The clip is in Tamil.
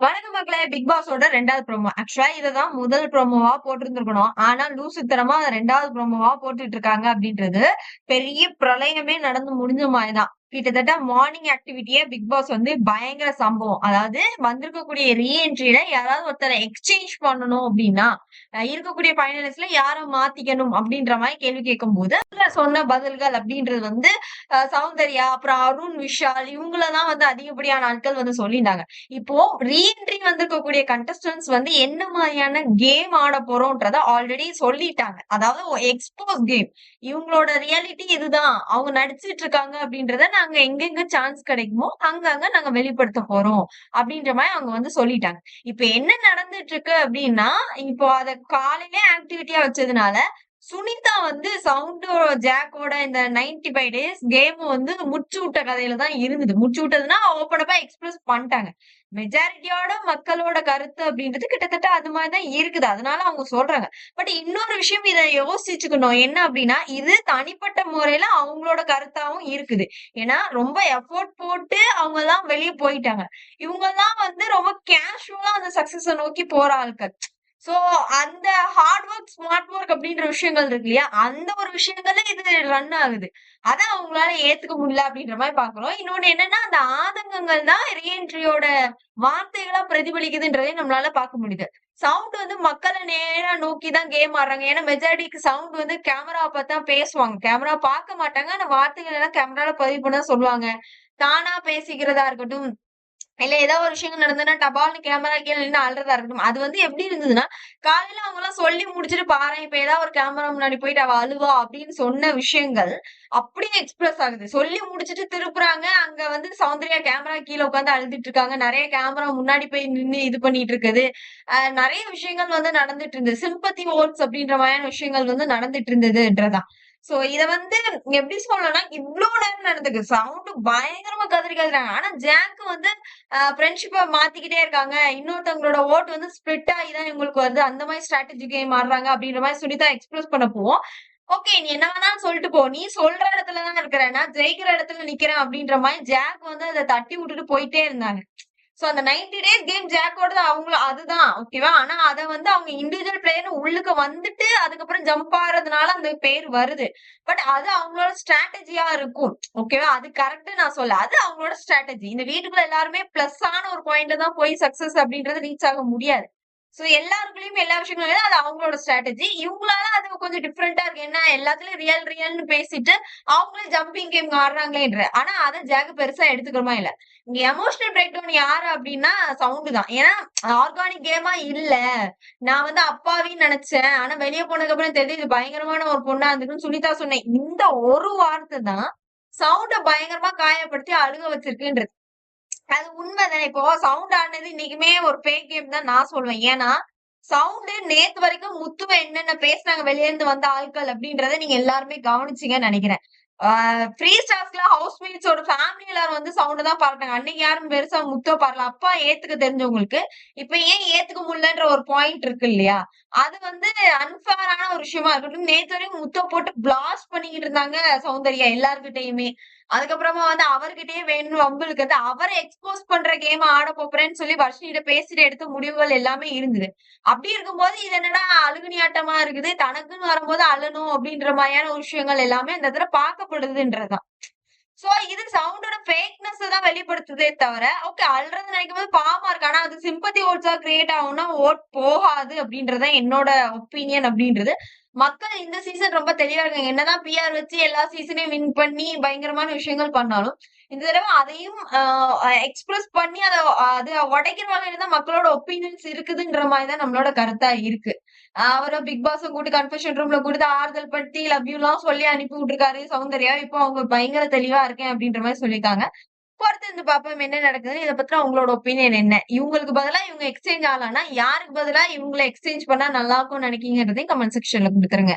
வணக்கம் மக்களே பிக் பாஸோட ரெண்டாவது ப்ரோமோ ஆக்சுவலா இதுதான் முதல் ப்ரோமோவா போட்டிருந்திருக்கணும். ஆனா லூசுத்தனமா ரெண்டாவது ப்ரோமோவா போட்டுட்டு இருக்காங்க அப்படின்றது பெரிய பிரளயமே நடந்து முடிஞ்ச மாதிரிதான். கிட்டத்தட்ட மார்னிங் ஆக்டிவிட்டியே பிக் பாஸ் வந்து பயங்கர சம்பவம். அதாவது வந்திருக்கக்கூடிய ரீஎன்ட்ரியில யாராவது ஒருத்தரை எக்ஸ்சேஞ்ச் பண்ணணும் அப்படின்னா இருக்கக்கூடிய பைனலிஸ்ட்ல யாரை மாத்திக்கணும் அப்படின்ற மாதிரி கேள்வி கேட்கும் போது சொன்ன பதில்கள் அப்படின்றது வந்து சௌந்தர்யா அப்புறம் அருண் விஷால் இவங்களதான் வந்து அதிகப்படியான ஆட்கள் வந்து சொல்லியிருந்தாங்க. இப்போ ரீஎன்ட்ரி வந்திருக்கக்கூடிய கண்டஸ்டன்ஸ் வந்து என்ன மாதிரியான கேம் ஆட போறோம்ன்றத ஆல்ரெடி சொல்லிட்டாங்க. அதாவது எக்ஸ்போஸ் கேம் இவங்களோட ரியாலிட்டி இதுதான். அவங்க நடிச்சிட்டு இருக்காங்க அப்படின்றத நாங்க எங்கெங்க சான்ஸ் கிடைக்குமோ அங்கங்க நாங்க வெளிப்படுத்த போறோம். அப்படின்ற மாதிரி அவங்க வந்து சொல்லிட்டாங்க. இப்ப என்ன நடந்துட்டு இருக்கு அப்படின்னா இப்போ அத காலையிலே ஆக்டிவிட்டியா வச்சதுனால சுனிதா வந்து சவுண்டோ ஜாக்கோட இந்த 95 ஃபைவ் டேஸ் கேம் வந்து முச்சு விட்ட கதையில தான் இருந்தது. முச்சு விட்டதுன்னா ஓப்பனப்பா எக்ஸ்பிரஸ் பண்ணிட்டாங்க. மெஜாரிட்டியோட மக்களோட கருத்து அப்படின்றது கிட்டத்தட்ட அது மாதிரிதான் இருக்குது. அதனால அவங்க சொல்றாங்க. பட் இன்னொரு விஷயம் இதை யோசிச்சுக்கணும். என்ன அப்படின்னா இது தனிப்பட்ட முறையில அவங்களோட கருத்தாவும் இருக்குது. ஏன்னா ரொம்ப எஃபோர்ட் போட்டு அவங்க எல்லாம் வெளியே போயிட்டாங்க. இவங்க எல்லாம் வந்து ரொம்ப கேஷுவலா அந்த சக்சஸ நோக்கி போற ஆட்கள் சோ அந்த ஹார்ட் ஒர்க் ஸ்மார்ட் ஒர்க் அப்படின்ற விஷயங்கள் இருக்கு இல்லையா? அந்த ஒரு விஷயங்கள்ல இது ரன் ஆகுது. அதான் அவங்களால ஏத்துக்க முடியல அப்படின்ற மாதிரி பாக்குறோம் இன்னொன்னு என்னன்னா அந்த ஆதங்கங்கள் தான் ரீஎன்ட்ரியோட வார்த்தைகளா பிரதிபலிக்குதுன்றதை நம்மளால பார்க்க முடியுது. சவுண்ட் வந்து மக்களை நேரா நோக்கி தான் கேம் ஆடுறாங்க. ஏன்னா மெஜாரிட்டிக்கு சவுண்ட் வந்து கேமரா பார்த்தா பேசுவாங்க. கேமரா பார்க்க மாட்டாங்க. ஆனா வார்த்தைகள் எல்லாம் கேமரால பதிவு பண்ண சொல்லுவாங்க. தானா பேசிக்கிறதா இருக்கட்டும் இல்ல ஏதாவது ஒரு விஷயங்கள் நடந்ததுன்னா டபால்னு கேமரா கீழே நின்று அழுறதா இருக்கட்டும். அது வந்து எப்படி இருந்ததுன்னா காலையில அவங்க எல்லாம் சொல்லி முடிச்சுட்டு பாரு இப்ப ஏதாவது ஒரு கேமரா முன்னாடி போயிட்டு அவ அழுவா அப்படின்னு சொன்ன விஷயங்கள் அப்படியே எக்ஸ்பிரஸ் ஆகுது. சொல்லி முடிச்சுட்டு திருப்புறாங்க. அங்க வந்து சௌந்தர்யா கேமரா கீழே உட்காந்து அழுதுட்டு இருக்காங்க. நிறைய கேமரா முன்னாடி போய் நின்னு இது பண்ணிட்டு இருக்குது. ஆஹ் நிறைய விஷயங்கள் வந்து நடந்துட்டு இருந்தது. சிம்பத்தி ஓட்ஸ் அப்படின்ற மாதிரியான விஷயங்கள் வந்து நடந்துட்டு இருந்ததுன்றதான். சோ இத வந்து எப்படி சொல்லணும்னா இவ்வளவு நேரம் நடந்துக்கு சவுண்ட் பயங்கரமா கதறி கதறாங்க ஆனா ஜாக்கு வந்து ஃப்ரெண்ட்ஷிப்பை மாத்திக்கிட்டே இருக்காங்க. இன்னொருத்தவங்களோட ஓட்டு வந்து ஸ்பிளிட் ஆகி தான் இவங்களுக்கு வருது. அந்த மாதிரி ஸ்ட்ராட்டஜி கேம் ஆடுறாங்க அப்படின்ற மாதிரி சுனிதா எக்ஸ்பிரஸ் பண்ண போவோம். ஓகே நீ என்ன வேணாலும் சொல்லிட்டு போ. நீ சொல்ற இடத்துல தான் இருக்கிற நான் ஜெயிக்கிற இடத்துல நிக்கிறேன் அப்படின்ற மாதிரி ஜாக் வந்து அதை தட்டி விட்டுட்டு போயிட்டே இருந்தாங்க சோ அந்த 90 டேஸ் கேம் ஜாக்கோட அவங்களும் அதுதான் ஓகேவா ஆனா அதை வந்து அவங்க இண்டிவிஜுவல் பிளேயர்னு உள்ளுக்கு வந்துட்டு அதுக்கப்புறம் ஜம்ப் ஆறதுனால அந்த பேர் வருது. பட் அது அவங்களோட ஸ்ட்ராட்டஜியா இருக்கும் ஓகேவா அது கரெக்ட் நான் சொல்ல அது அவங்களோட ஸ்ட்ராட்டஜி இந்த வீட்டுக்குள்ள எல்லாருமே பிளஸ் ஆன ஒரு பாயிண்ட் தான் போய் சக்சஸ் அப்படின்றது ரீச் ஆக முடியாது. சோ எல்லாருக்குள்ளயும் எல்லா விஷயங்களும் அது அவங்களோட ஸ்ட்ராட்டஜி இவங்களால அது கொஞ்சம் டிஃப்ரெண்டா இருக்கு. என்ன எல்லாத்துலயும் ரியல் ரியல்னு பேசிட்டு அவங்களே ஜம்பிங் கேம் ஆடுறாங்களேன்ற. ஆனா அதை ஜாக பெருசா எடுத்துக்கிறோமா இல்ல. இங்க எமோஷனல் பிரேக் டவுன் யாரு அப்படின்னா சவுண்டு தான். ஏன்னா ஆர்கானிக் கேமா இல்ல. நான் வந்து அப்பாவின்னு நினைச்சேன். ஆனா வெளியே போனதுக்கு அப்புறம் தெரியுது இது பயங்கரமான ஒரு பொண்ணா இருந்துக்குன்னு சுனிதா சொன்னேன். இந்த ஒரு வார்த்தை தான் சவுண்ட பயங்கரமா காயப்படுத்தி அழுக வச்சிருக்குன்றது. அது உண்மைதானே? இப்போ சவுண்ட் ஆடினது இன்னைக்குமே ஒரு பே கேம் தான் நான் சொல்லுவேன் ஏன்னா சவுண்டு நேத்து வரைக்கும் முத்துவ என்னென்ன பேசுனாங்க வெளியே இருந்து வந்த ஆட்கள் அப்படின்றத நீங்க எல்லாருமே கவனிச்சீங்கன்னு நினைக்கிறேன். ஃப்ரீ ஸ்டார்ஸ்ல ஹவுஸ் மேட்ஸோட ஃபேமிலி எல்லாரும் வந்து சவுண்ட் தான் பாருட்டாங்க அன்னைக்கு யாரும் பெருசா முத்துவ பாடல. அப்பா ஏத்துக்க தெரிஞ்சவங்களுக்கு இப்ப ஏன் ஏத்துக்க முடியலன்ற ஒரு பாயிண்ட் இருக்கு இல்லையா? அது வந்து அன்ஃபேரான ஒரு விஷயமா இருக்கட்டும். நேத்து வரைக்கும் முத்த போட்டு பிளாஸ்ட் பண்ணிக்கிட்டு இருந்தாங்க சௌந்தர்யா எல்லாருக்கிட்டையுமே அதுக்கப்புறமா வந்து அவர்கிட்டயே வேணும் வம்புலுக்கு வந்து அவரை எக்ஸ்போஸ் பண்ற கேம் ஆட போறேன்னு சொல்லி வர்ஷினிட்ட பேசிட்டு எடுத்த முடிவுகள் எல்லாமே இருந்தது. அப்படி இருக்கும்போது இது என்னடா அழுகுனி ஆட்டமா இருக்குது? தனக்குன்னு வரும்போது அழணும் அப்படின்ற மாதிரியான விஷயங்கள் எல்லாமே அந்த இடத்துல பார்க்கப்படுதுன்றதுதான். சோ இது சவுண்டோட ஃபேக்னஸ் தான் வெளிப்படுத்துதே தவிர ஓகே அல்றது நினைக்கும் போது பாவமா இருக்கு. ஆனா அது சிம்பத்தி ஓட்ஸா கிரியேட் ஆகும்னா ஓட் போகாது அப்படின்றத என்னோட ஒப்பீனியன் அப்படின்றது. மக்கள் இந்த சீசன் ரொம்ப தெளிவா இருக்காங்க. என்னதான் பிஆர் வச்சு எல்லா சீசனையும் வின் பண்ணி பயங்கரமான விஷயங்கள் பண்ணாலும் இந்த தடவை அதையும் எக்ஸ்பிரஸ் பண்ணி அதை அது உடைக்கிற வகையில தான் மக்களோட ஒப்பீனியன்ஸ் இருக்குதுன்ற மாதிரி தான் நம்மளோட கருத்தா இருக்கு. அவரை பிக் பாஸ் கூட்டு கன்ஃபெஷன் ரூம்ல கொடுத்து ஆறுதல் படுத்தி லவ் யூ எல்லாம் சொல்லி அனுப்பி விட்டுருக்காரு. சௌந்தர்யா இப்போ அவங்க பயங்கர தெளிவா இருக்கேன் அப்படின்ற மாதிரி சொல்லியிருக்காங்க. பொறுத்திருந்து பார்ப்போம் பாப்போம் என்ன நடக்குதுன்னு. இதை பத்தின உங்களோட ஒப்பீனியன் என்ன? இவங்களுக்கு பதிலா இவங்க எக்ஸ்சேஞ்ச் ஆகலாம்னா யாருக்கு பதிலா இவங்களை எக்ஸ்சேஞ்ச் பண்ணா நல்லா இருக்கும்னு நினைக்கீங்கன்றதையும் கமெண்ட் செக்ஷன்ல கொடுத்துருங்க.